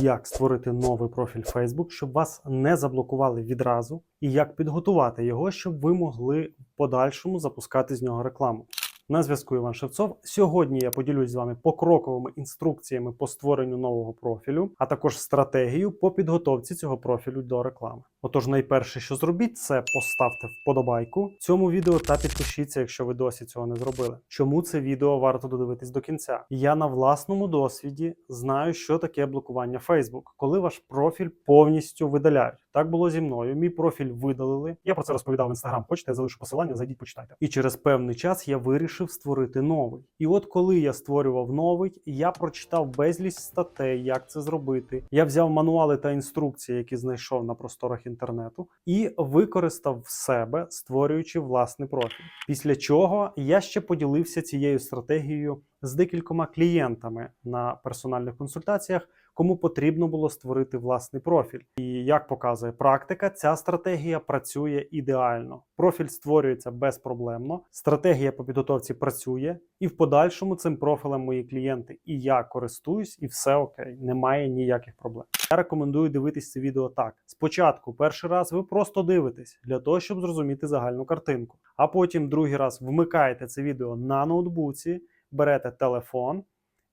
як створити новий профіль Facebook, щоб вас не заблокували відразу, і як підготувати його, щоб ви могли в подальшому запускати з нього рекламу. На зв'язку Іван Шевцов. Сьогодні я поділюсь з вами покроковими інструкціями по створенню нового профілю, а також стратегію по підготовці цього профілю до реклами. Отож, найперше, що зробіть, це поставте вподобайку цьому відео та підпишіться, якщо ви досі цього не зробили. Чому це відео варто додивитись до кінця? Я на власному досвіді знаю, що таке блокування Facebook, коли ваш профіль повністю видаляють. Так було зі мною. Мій профіль видалили. Я про це розповідав в інстаграм. Хочете, я залишу посилання, зайдіть, почитайте. І через певний час я вирішив створити новий. І от коли я створював новий, я прочитав безліч статей, як це зробити. Я взяв мануали та інструкції, які знайшов на просторах інтернету, і використав в себе, створюючи власний профіль. Після чого я ще поділився цією стратегією з декількома клієнтами на персональних консультаціях кому потрібно було створити власний профіль. І як показує практика, ця стратегія працює ідеально. Профіль створюється безпроблемно, стратегія по підготовці працює, і в подальшому цим профілем мої клієнти і я користуюсь, і все окей, немає ніяких проблем. Я рекомендую дивитись це відео так. Спочатку, перший раз ви просто дивитесь для того, щоб зрозуміти загальну картинку. А потім другий раз вмикаєте це відео на ноутбуці, берете телефон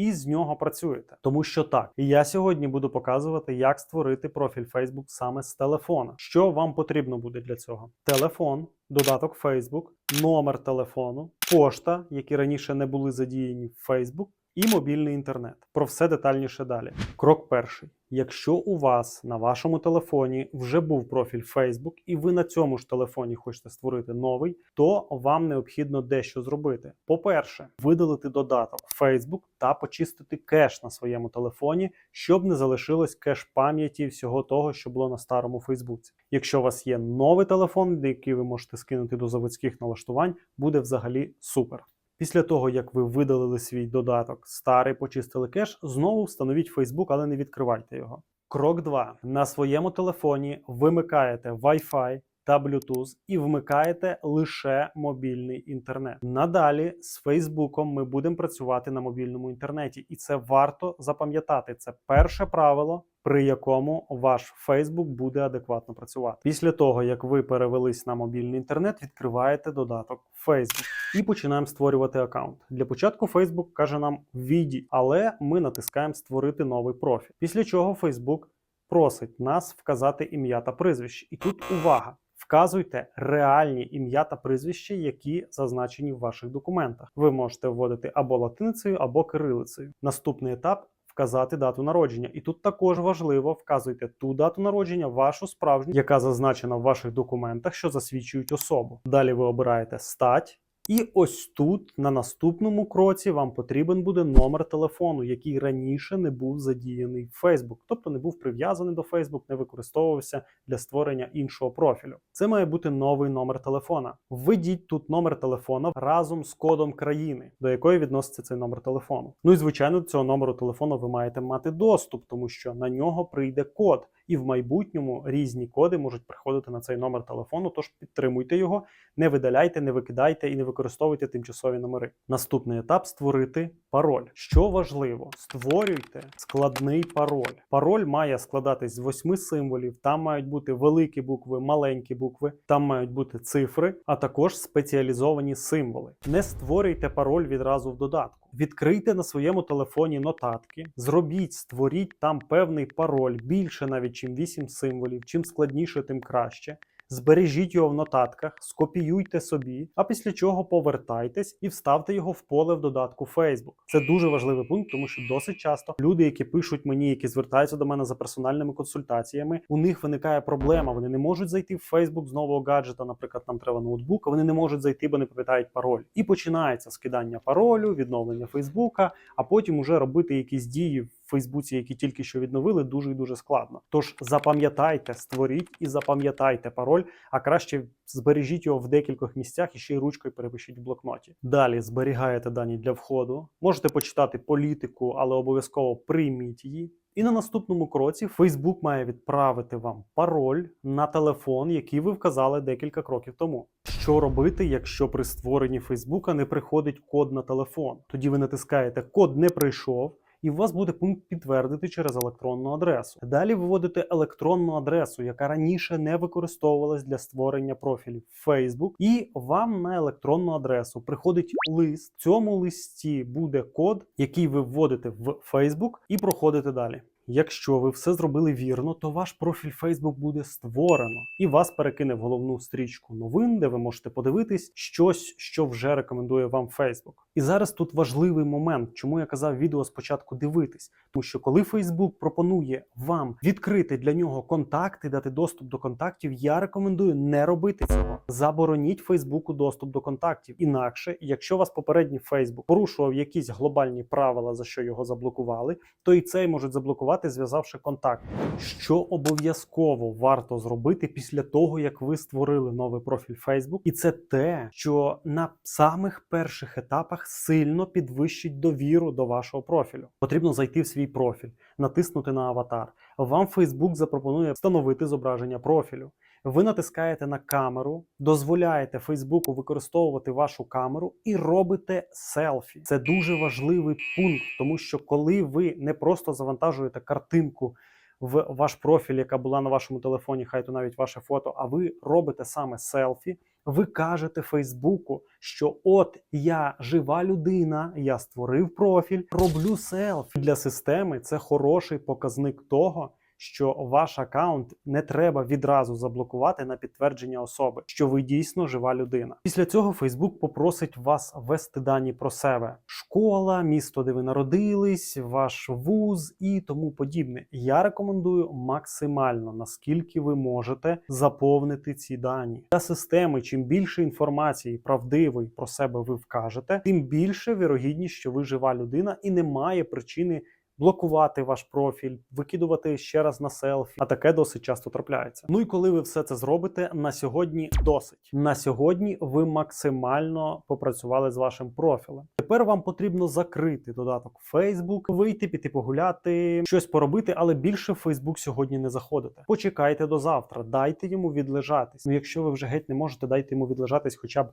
і з нього працюєте. Тому що так, І я сьогодні буду показувати, як створити профіль Facebook саме з телефона. Що вам потрібно буде для цього? Телефон, додаток Facebook, номер телефону, пошта, які раніше не були задіяні в Facebook, і мобільний інтернет. Про все детальніше далі. Крок перший. Якщо у вас на вашому телефоні вже був профіль Facebook, і ви на цьому ж телефоні хочете створити новий, то вам необхідно дещо зробити. По-перше, видалити додаток Facebook та почистити кеш на своєму телефоні, щоб не залишилось кеш пам'яті всього того, що було на старому Фейсбуці. Якщо у вас є новий телефон, який ви можете скинути до заводських налаштувань, буде взагалі супер. Після того, як ви видалили свій додаток, старий почистили кеш, знову встановіть Facebook, але не відкривайте його. Крок 2. На своєму телефоні вимикаєте Wi-Fi та Bluetooth і вмикаєте лише мобільний інтернет. Надалі з Фейсбуком ми будемо працювати на мобільному інтернеті, і це варто запам'ятати. Це перше правило, при якому ваш Facebook буде адекватно працювати. Після того, як ви перевелись на мобільний інтернет, відкриваєте додаток Facebook і починаємо створювати аккаунт. Для початку Facebook каже нам ввійдіть, але ми натискаємо створити новий профіль. Після чого Facebook просить нас вказати ім'я та прізвище. І тут увага! Вказуйте реальні ім'я та прізвища, які зазначені в ваших документах. Ви можете вводити або латиницею, або кирилицею. Наступний етап вказати дату народження. І тут також важливо вказуйте ту дату народження, вашу справжню, яка зазначена в ваших документах, що засвідчують особу. Далі ви обираєте стать. І ось тут, на наступному кроці, вам потрібен буде номер телефону, який раніше не був задіяний в Facebook, тобто не був прив'язаний до Facebook, не використовувався для створення іншого профілю. Це має бути новий номер телефона. Введіть тут номер телефона разом з кодом країни, до якої відноситься цей номер телефону. Ну і звичайно, до цього номеру телефону ви маєте мати доступ, тому що на нього прийде код. І в майбутньому різні коди можуть приходити на цей номер телефону. Тож підтримуйте його, не видаляйте, не викидайте і не використовуйте тимчасові номери. Наступний етап створити пароль. Що важливо, створюйте складний пароль. Пароль має складатись з восьми символів. Там мають бути великі букви, маленькі букви, там мають бути цифри, а також спеціалізовані символи. Не створюйте пароль відразу в додатку. Відкрийте на своєму телефоні нотатки, зробіть, створіть там певний пароль більше навіть чим 8 символів. Чим складніше, тим краще. Збережіть його в нотатках, скопіюйте собі, а після чого повертайтесь і вставте його в поле в додатку Facebook. Це дуже важливий пункт, тому що досить часто люди, які пишуть мені, які звертаються до мене за персональними консультаціями, у них виникає проблема. Вони не можуть зайти в Facebook з нового гаджета. Наприклад, нам треба ноутбук, а вони не можуть зайти, бо не пам'ятають пароль. І починається скидання паролю, відновлення Фейсбука, а потім уже робити якісь дії Фейсбуці, які тільки що відновили, дуже і дуже складно. Тож запам'ятайте, створіть і запам'ятайте пароль, а краще збережіть його в декількох місцях і ще й ручкою перепишіть в блокноті. Далі зберігаєте дані для входу. Можете почитати політику, але обов'язково прийміть її. І на наступному кроці Facebook має відправити вам пароль на телефон, який ви вказали декілька кроків тому. Що робити, якщо при створенні Фейсбука не приходить код на телефон? Тоді ви натискаєте Код не прийшов і у вас буде пункт підтвердити через електронну адресу. Далі ви вводите електронну адресу, яка раніше не використовувалась для створення профілів Facebook, і вам на електронну адресу приходить лист. В цьому листі буде код, який ви вводите в Facebook, і проходите далі. Якщо ви все зробили вірно, то ваш профіль Facebook буде створено і вас перекине в головну стрічку новин, де ви можете подивитись щось, що вже рекомендує вам Facebook. І зараз тут важливий момент, чому я казав відео спочатку дивитись, тому що коли Facebook пропонує вам відкрити для нього контакти, дати доступ до контактів, я рекомендую не робити цього. Забороніть Фейсбуку доступ до контактів. Інакше, якщо вас попередній Facebook порушував якісь глобальні правила, за що його заблокували, то і цей можуть заблокувати, зв'язавши контакт. Що обов'язково варто зробити після того, як ви створили новий профіль Facebook, і це те, що на самих перших етапах сильно підвищить довіру до вашого профілю. Потрібно зайти в свій профіль, натиснути на аватар. Вам Facebook запропонує встановити зображення профілю. Ви натискаєте на камеру, дозволяєте Фейсбуку використовувати вашу камеру і робите селфі. Це дуже важливий пункт, тому що коли ви не просто завантажуєте картинку в ваш профіль, яка була на вашому телефоні, хай то навіть ваше фото, а ви робите саме селфі. Ви кажете Фейсбуку, що от я жива людина, я створив профіль, роблю селфі для системи. Це хороший показник того, що ваш аккаунт не треба відразу заблокувати на підтвердження особи, що ви дійсно жива людина. Після цього Facebook попросить вас ввести дані про себе: школа, місто, де ви народились, ваш вуз і тому подібне. Я рекомендую максимально, наскільки ви можете заповнити ці дані. Для системи, чим більше інформації правдивої про себе ви вкажете, тим більше вірогідність, що ви жива людина і немає причини блокувати ваш профіль, викидувати ще раз на селфі, а таке досить часто трапляється. Ну і коли ви все це зробите, на сьогодні досить. На сьогодні ви максимально попрацювали з вашим профілем. Тепер вам потрібно закрити додаток Facebook, вийти, піти погуляти, щось поробити, але більше в Facebook сьогодні не заходите. Почекайте до завтра, дайте йому відлежатись. Ну, якщо ви вже геть не можете, дайте йому відлежатись хоча б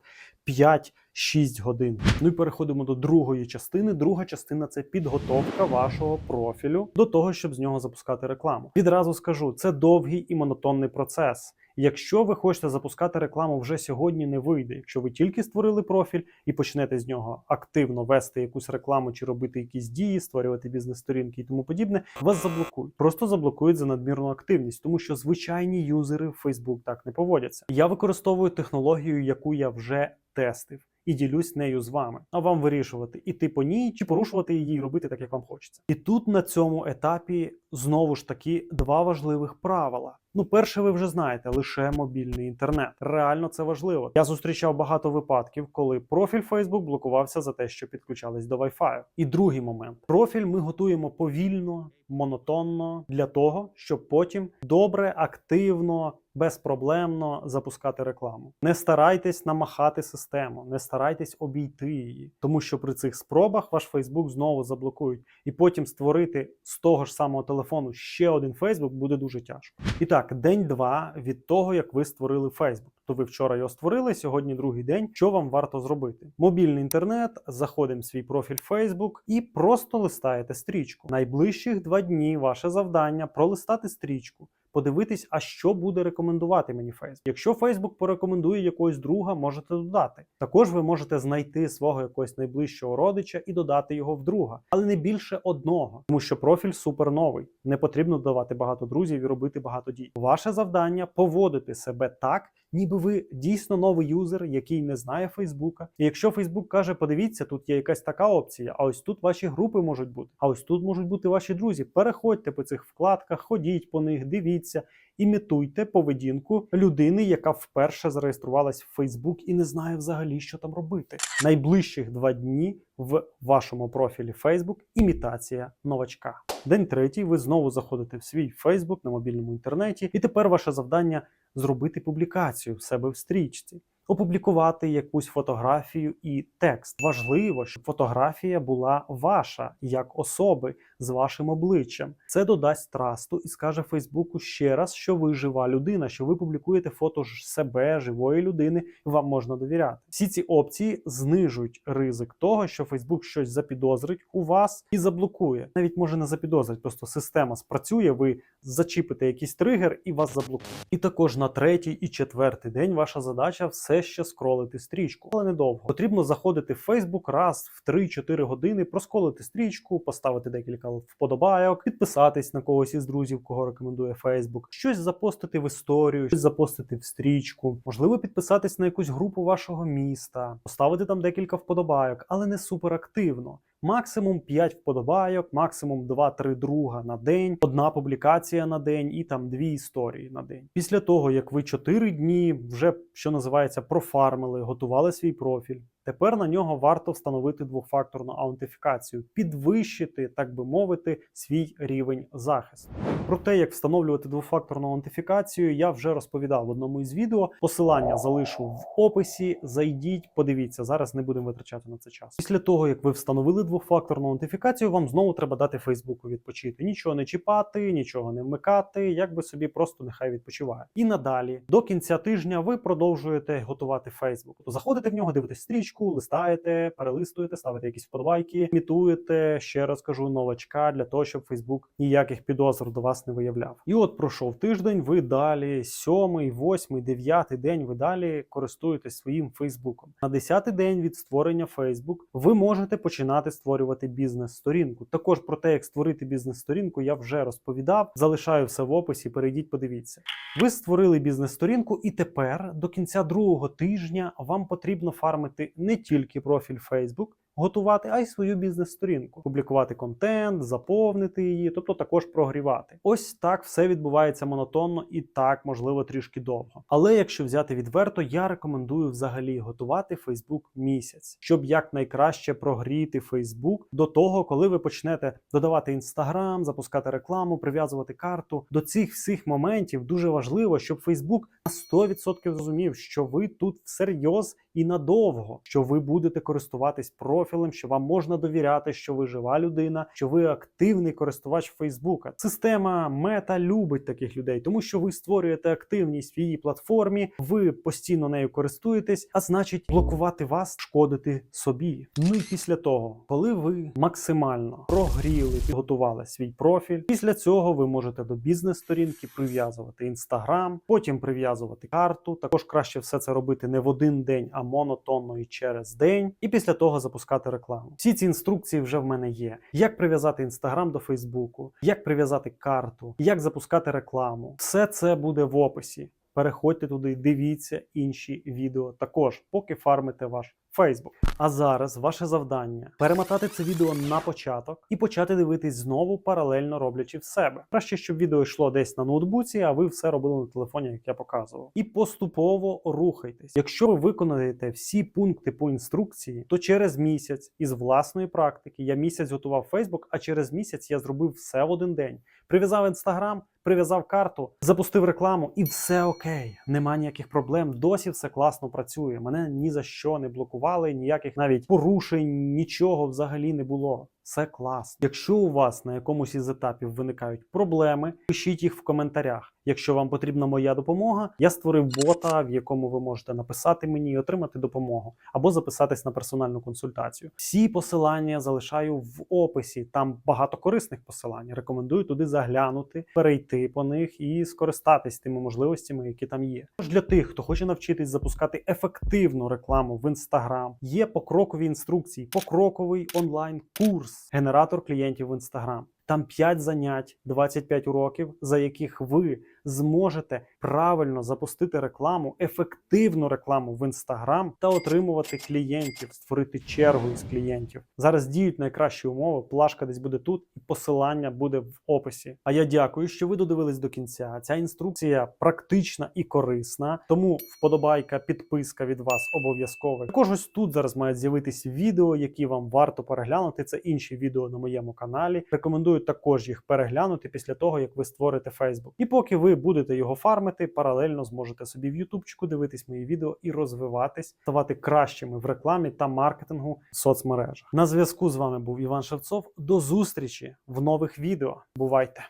5-6 годин. Ну і переходимо до другої частини. Друга частина це підготовка вашого профілю до того, щоб з нього запускати рекламу. Відразу скажу, це довгий і монотонний процес. Якщо ви хочете запускати рекламу вже сьогодні, не вийде. Якщо ви тільки створили профіль і почнете з нього активно вести якусь рекламу чи робити якісь дії, створювати бізнес-сторінки і тому подібне, вас заблокують. Просто заблокують за надмірну активність, тому що звичайні юзери в Facebook так не поводяться. Я використовую технологію, яку я вже тестив. І ділюсь нею з вами. А вам вирішувати, іти по ній чи порушувати її і робити так, як вам хочеться. І тут на цьому етапі знову ж таки два важливих правила. Ну, перше, ви вже знаєте, лише мобільний інтернет. Реально це важливо. Я зустрічав багато випадків, коли профіль Facebook блокувався за те, що підключались до Wi-Fi. І другий момент: профіль ми готуємо повільно, монотонно для того, щоб потім добре, активно. Безпроблемно запускати рекламу. Не старайтесь намахати систему, не старайтесь обійти її, тому що при цих спробах ваш Фейсбук знову заблокують, і потім створити з того ж самого телефону ще один Фейсбук буде дуже тяжко. І так, день-два від того, як ви створили Фейсбук. То ви вчора його створили, сьогодні другий день. Що вам варто зробити? Мобільний інтернет, заходимо в свій профіль Facebook і просто листаєте стрічку. Найближчих два дні ваше завдання пролистати стрічку. Подивитись, а що буде рекомендувати мені Facebook. Якщо Facebook порекомендує якогось друга, можете додати. Також ви можете знайти свого якогось найближчого родича і додати його в друга, але не більше одного, тому що профіль супер новий. Не потрібно додавати багато друзів і робити багато дій. Ваше завдання поводити себе так, ніби ви дійсно новий юзер, який не знає Фейсбука. І якщо Фейсбук каже, подивіться, тут є якась така опція, а ось тут ваші групи можуть бути, а ось тут можуть бути ваші друзі. Переходьте по цих вкладках, ходіть по них, дивіться. Імітуйте поведінку людини, яка вперше зареєструвалась в Facebook і не знає взагалі, що там робити. Найближчих два дні в вашому профілі Facebook імітація новачка. День третій. Ви знову заходите в свій Facebook на мобільному інтернеті, і тепер ваше завдання зробити публікацію в себе в стрічці. Опублікувати якусь фотографію і текст. Важливо, щоб фотографія була ваша як особи, з вашим обличчям. Це додасть трасту і скаже Фейсбуку ще раз, що ви жива людина, що ви публікуєте фото ж себе, живої людини, і вам можна довіряти. Всі ці опції знижують ризик того, що Фейсбук щось запідозрить у вас і заблокує. Навіть може не запідозрить, просто система спрацює, ви зачіпите якийсь тригер і вас заблокує. І також на третій і четвертий день ваша задача все ще скролити стрічку, але недовго. Потрібно заходити в Facebook раз в 3-4 години, просколити стрічку, поставити декілька вподобайок, підписатись на когось із друзів, кого рекомендує Facebook, щось запостити в історію, щось запостити в стрічку, можливо, підписатись на якусь групу вашого міста, поставити там декілька вподобайок, але не суперактивно. Максимум 5 вподобайок, максимум 2-3 друга на день, одна публікація на день і там дві історії на день. Після того, як ви 4 дні вже що називається профармили, готували свій профіль. Тепер на нього варто встановити двохфакторну аутентифікацію, підвищити, так би мовити, свій рівень захисту. Про те, як встановлювати двофакторну аутентифікацію, я вже розповідав в одному із відео. Посилання залишу в описі. Зайдіть, подивіться. Зараз не будемо витрачати на це час. Після того, як ви встановили двофакторну аутентифікацію, вам знову треба дати Фейсбуку відпочити. Нічого не чіпати, нічого не вмикати, як би собі просто нехай відпочиває. І надалі до кінця тижня ви продовжуєте готувати Фейсбук. Тобто заходите в нього, дивитесь стрічку, листаєте, перелистуєте, ставите якісь вподобайки, імітуєте, ще раз кажу, новачка для того, щоб Фейсбук ніяких підозр до вас не виявляв. І от пройшов тиждень. Ви далі сьомий, восьмий, дев'ятий день. Ви далі користуєтесь своїм Фейсбуком. На десятий день від створення Фейсбук ви можете починати створювати бізнес-сторінку. Також про те, як створити бізнес-сторінку, я вже розповідав. Залишаю все в описі. Перейдіть, подивіться. Ви створили бізнес-сторінку, і тепер до кінця другого тижня вам потрібно фармити не тільки профіль Facebook, готувати, а й свою бізнес-сторінку, публікувати контент, заповнити її, тобто також прогрівати. Ось так все відбувається монотонно і так, можливо, трішки довго. Але якщо взяти відверто, я рекомендую взагалі готувати Facebook місяць, щоб якнайкраще прогріти Facebook до того, коли ви почнете додавати Instagram, запускати рекламу, прив'язувати карту. До цих всіх моментів дуже важливо, щоб Facebook на 100% зрозумів, що ви тут всерйоз і надовго, що ви будете користуватись профілем, що вам можна довіряти, що ви жива людина, що ви активний користувач Фейсбука. Система мета любить таких людей, тому що ви створюєте активність в її платформі, ви постійно нею користуєтесь, а значить, блокувати вас, шкодити собі. Ну і після того, коли ви максимально прогріли, підготували свій профіль, після цього ви можете до бізнес-сторінки прив'язувати інстаграм, потім прив'язувати карту. Також краще все це робити не в один день, а монотонно і через день, і після того запускати рекламу. Всі ці інструкції вже в мене є. Як прив'язати інстаграм до Фейсбуку, як прив'язати карту, як запускати рекламу. Все це буде в описі. Переходьте туди, дивіться інші відео також, поки фармите ваш Facebook. А зараз ваше завдання перемотати це відео на початок і почати дивитись знову, паралельно роблячи в себе. Краще, щоб відео йшло десь на ноутбуці, а ви все робили на телефоні, як я показував. І поступово рухайтесь. Якщо ви виконаєте всі пункти по інструкції, то через місяць із власної практики я місяць готував Facebook, а через місяць я зробив все в один день. Прив'язав інстаграм, прив'язав карту, запустив рекламу, і все окей. Нема ніяких проблем. Досі все класно працює. Мене ні за що не блокували, ніяких навіть порушень, нічого взагалі не було. Все класно. Якщо у вас на якомусь із етапів виникають проблеми, пишіть їх в коментарях. Якщо вам потрібна моя допомога, я створив бота, в якому ви можете написати мені і отримати допомогу, або записатись на персональну консультацію. Всі посилання залишаю в описі. Там багато корисних посилань. Рекомендую туди заглянути, перейти по них і скористатись тими можливостями, які там є. Тож для тих, хто хоче навчитись запускати ефективну рекламу в Instagram, є покрокові інструкції, покроковий онлайн-курс, генератор клієнтів в Instagram. Там 5 занять, 25 уроків, за яких ви зможете правильно запустити рекламу, ефективну рекламу в Instagram та отримувати клієнтів, створити чергу із клієнтів. Зараз діють найкращі умови. Плашка десь буде тут, і посилання буде в описі. А я дякую, що ви додивились до кінця. Ця інструкція практична і корисна, тому вподобайка, підписка від вас обов'язково. Також ось тут зараз мають з'явитись відео, які вам варто переглянути. Це інші відео на моєму каналі. Рекомендую також їх переглянути після того, як ви створите Facebook. І поки ви будете його фармити, паралельно зможете собі в Ютубчику дивитись мої відео і розвиватись, ставати кращими в рекламі та маркетингу в соцмережах. На зв'язку з вами був Іван Шевцов. До зустрічі в нових відео. Бувайте!